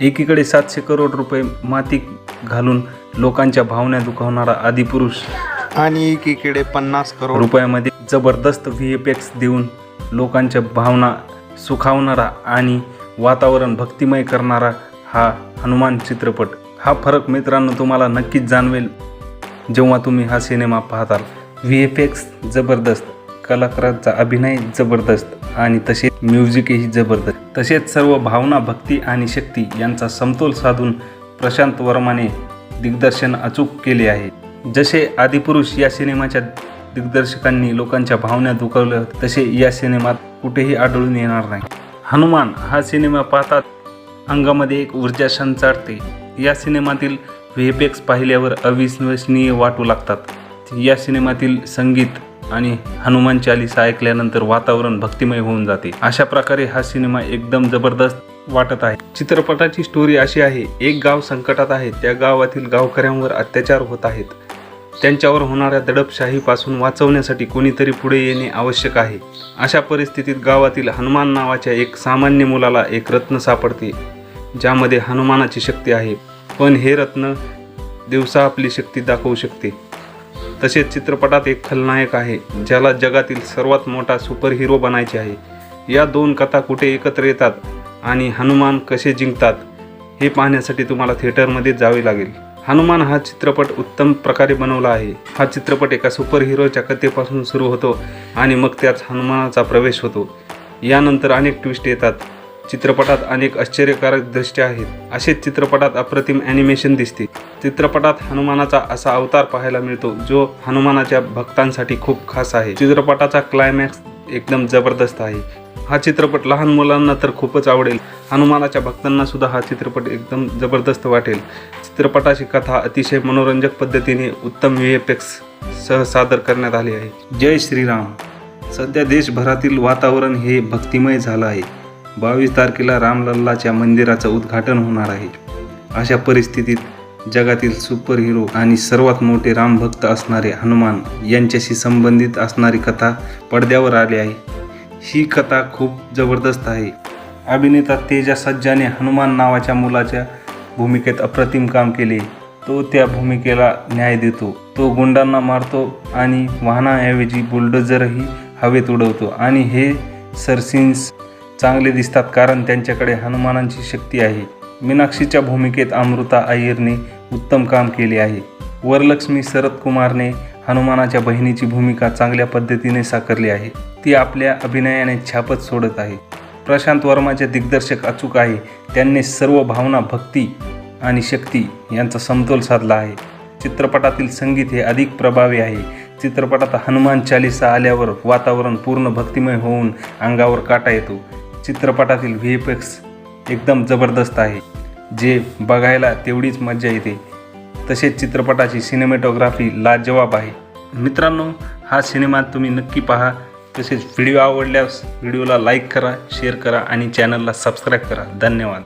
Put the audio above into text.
एकीकडे सातशे करोड रुपये माती घालून लोकांच्या भावना दुखावणारा आदिपुरुष आणि एकीकडे पन्नास करोड रुपयामध्ये जबरदस्त व्ही एफ एक्स देऊन लोकांच्या भावना सुखावणारा आणि वातावरण भक्तिमय करणारा हा हनुमान चित्रपट. हा फरक मित्रांनो तुम्हाला नक्कीच जाणवेल. जेव्हा तुम्ही हा सिनेमा पाहताल व्ही एफ एक्स जबरदस्त कलाकारांचा अभिनय जबरदस्त आणि तसेच म्युझिकही जबरदस्त. तसेच सर्व भावना भक्ती आणि शक्ती यांचा समतोल साधून प्रशांत वर्माने दिग्दर्शन अचूक केले आहे. जसे आदिपुरुष या सिनेमाच्या दिग्दर्शकांनी लोकांच्या भावना दुखवल्या तसे या सिनेमात कुठेही आढळून येणार नाही. हनुमान हा सिनेमा पाहतात अंगामध्ये एक ऊर्जा संचारते. या सिनेमातील व्हीएफएक्स पाहिल्यावर अविश्वसनीय वाटू लागतात. या सिनेमातील संगीत आणि हनुमान चालिसा ऐकल्यानंतर वातावरण भक्तिमय होऊन जाते. अशा प्रकारे हा सिनेमा एकदम जबरदस्त वाटत आहे. चित्रपटाची स्टोरी अशी आहे एक गाव संकटात आहे त्या गावातील गावकऱ्यांवर अत्याचार होत आहेत. त्यांच्यावर होणाऱ्या दडपशाहीपासून वाचवण्यासाठी कोणीतरी पुढे येणे आवश्यक आहे. अशा परिस्थितीत गावातील हनुमान नावाच्या एक सामान्य मुलाला एक रत्न सापडते ज्यामध्ये हनुमानाची शक्ती आहे. पण हे रत्न दिवसा आपली शक्ती दाखवू शकते. तसेच चित्रपटात एक खलनायक आहे ज्याला जगातील सर्वात मोठा सुपरहिरो बनायचे आहे. या दोन कथा कुठे एकत्र येतात आणि हनुमान कसे जिंकतात हे पाहण्यासाठी तुम्हाला थिएटरमध्ये जावे लागेल. हनुमान हा चित्रपट उत्तम प्रकारे बनवला आहे. हा चित्रपट एका सुपरहिरोच्या कथेपासून सुरू होतो आणि मग त्यात हनुमानाचा प्रवेश होतो. यानंतर अनेक ट्विस्ट येतात. चित्रपटात अनेक आश्चर्यकारक दृष्ट्या आहेत. असेच चित्रपटात अप्रतिम ॲनिमेशन दिसते. चित्रपटात हनुमानाचा असा अवतार पाहायला मिळतो जो हनुमानाच्या भक्तांसाठी खूप खास आहे. चित्रपटाचा क्लायमॅक्स एकदम जबरदस्त आहे. हा चित्रपट लहान मुलांना तर खूपच आवडेल. हनुमानाच्या भक्तांना सुद्धा हा चित्रपट एकदम जबरदस्त वाटेल. चित्रपटाची कथा अतिशय मनोरंजक पद्धतीने उत्तम व्हीएफएक्स सह सादर करण्यात आली आहे. जय श्रीराम. सध्या देशभरातील वातावरण हे भक्तिमय झालं आहे. बावीस तारखेला रामलल्लाच्या मंदिराचं उद्घाटन होणार आहे. अशा परिस्थितीत जगातील सुपरहिरो आणि सर्वात मोठे रामभक्त असणारे हनुमान यांच्याशी संबंधित असणारी कथा पडद्यावर आली आहे. ही कथा खूप जबरदस्त आहे. अभिनेता तेजा सज्जाने हनुमान नावाच्या मुलाच्या भूमिकेत अप्रतिम काम केले. तो त्या भूमिकेला न्याय देतो. तो गुंडांना मारतो आणि वाहनाऐवजी बुलडोजरही हवेत उडवतो. आणि हे सरसिन्स चांगले दिसतात कारण त्यांच्याकडे हनुमानांची शक्ती आहे. मीनाक्षीच्या भूमिकेत अमृता अय्यरने उत्तम काम केले आहे. वरलक्ष्मी शरद कुमारने हनुमानाच्या बहिणीची भूमिका चांगल्या पद्धतीने साकारली आहे. ती आपल्या अभिनयाने छापच सोडत आहे. प्रशांत वर्माचे दिग्दर्शक अचूक आहे. त्यांनी सर्व भावना भक्ती आणि शक्ती यांचा समतोल साधला आहे. चित्रपटातील संगीत हे अधिक प्रभावी आहे. चित्रपटात हनुमान चालिसा आल्यावर वातावरण पूर्ण भक्तिमय होऊन अंगावर काटा येतो. चित्रपटातील व्ही एफ एक्स एकदम जबरदस्त आहे. जे बघायला तेवढीच मजा येते. तसेच चित्रपटाची सिनेमॅटोग्राफी लाजवाब आहे. मित्रांनो हा सिनेमा तुम्ही नक्की पहा. तसेच व्हिडिओ आवडल्यास व्हिडिओला लाईक करा शेअर करा आणि चॅनलला सबस्क्राईब करा. धन्यवाद.